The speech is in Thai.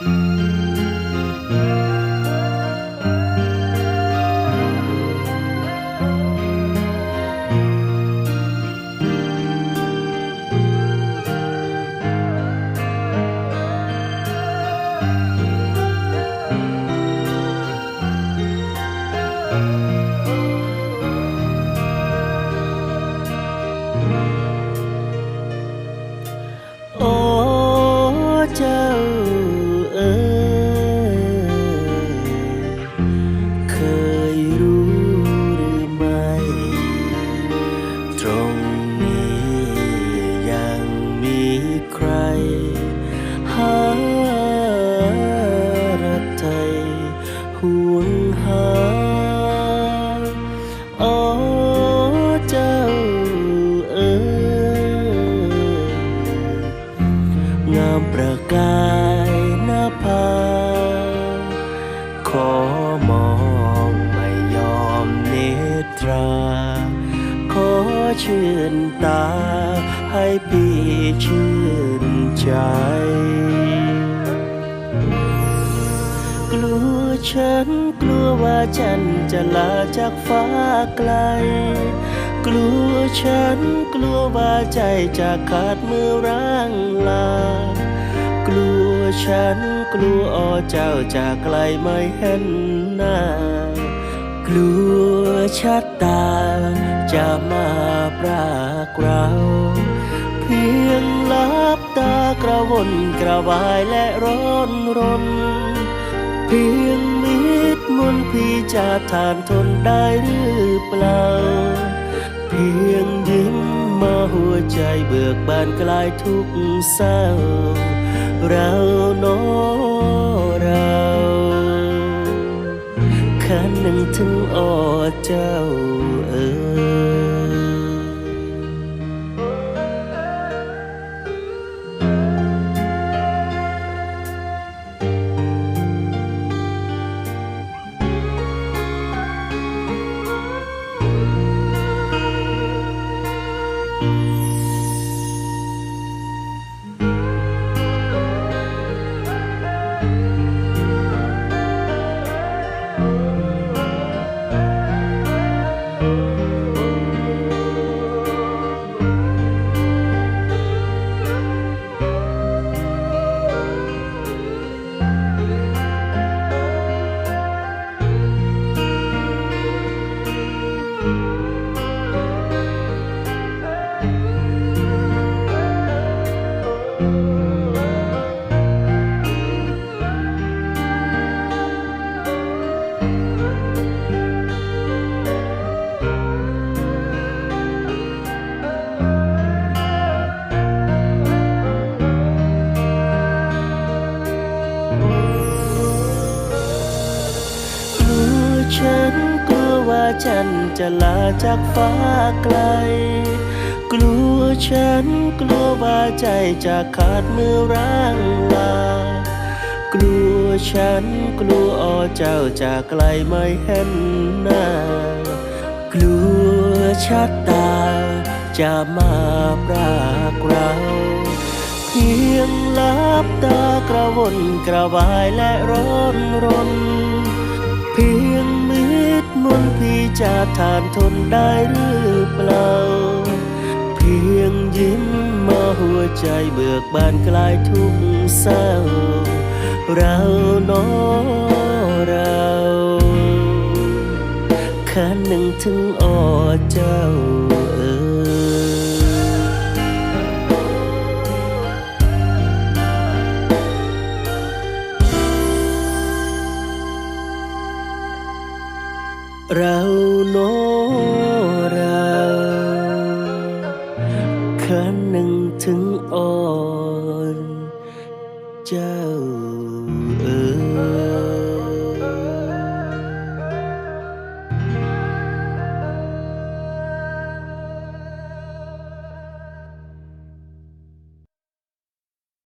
โกายหน้าผาขอมองไม่ยอมเนตรา ขอชื่นตา ให้พี่ชื่นใจกลัวฉันกลัวว่าฉันจะลาจากฟ้าไกล กลัวฉันกลัวว่าใจจะขาดมือร่างลา ลัวฉันกลัวอเจ้าจากไกลไม่เห็นหน้า กลัวชะตาจะมาปรากเราเพียงลับตากระวนกระวายและร้อนรน เพียงมิดมนพี่จะทานทนได้หรือเปล่า เพียงยิ้มมาหัวใจเบิกบานกลายทุกเศร้า เราโนอเราขันหนึ่งถึงอ้อเจ้าเอ๋ย ว่าฉันจะลาจากฟ้าไกล กลัวฉันกลัวว่าใจจะขาดมือร่างลากลัวฉันกลัวอ๋อเจ้าจากไกลไม่เห็นหน้ากลัวชะตาจะมาปรากเราเพียงลับตากระวนกระวายและร้อนรน เพียง จะทานทนได้หรือเปล่า เพียงยิ้มมาหัวใจเบิกบานกลายทุกเศร้า เราโนอเราขันหนึ่งถึงอ้อเจ้า เราโนเราคันหนึ่งถึงอ่อน เจ้าเออ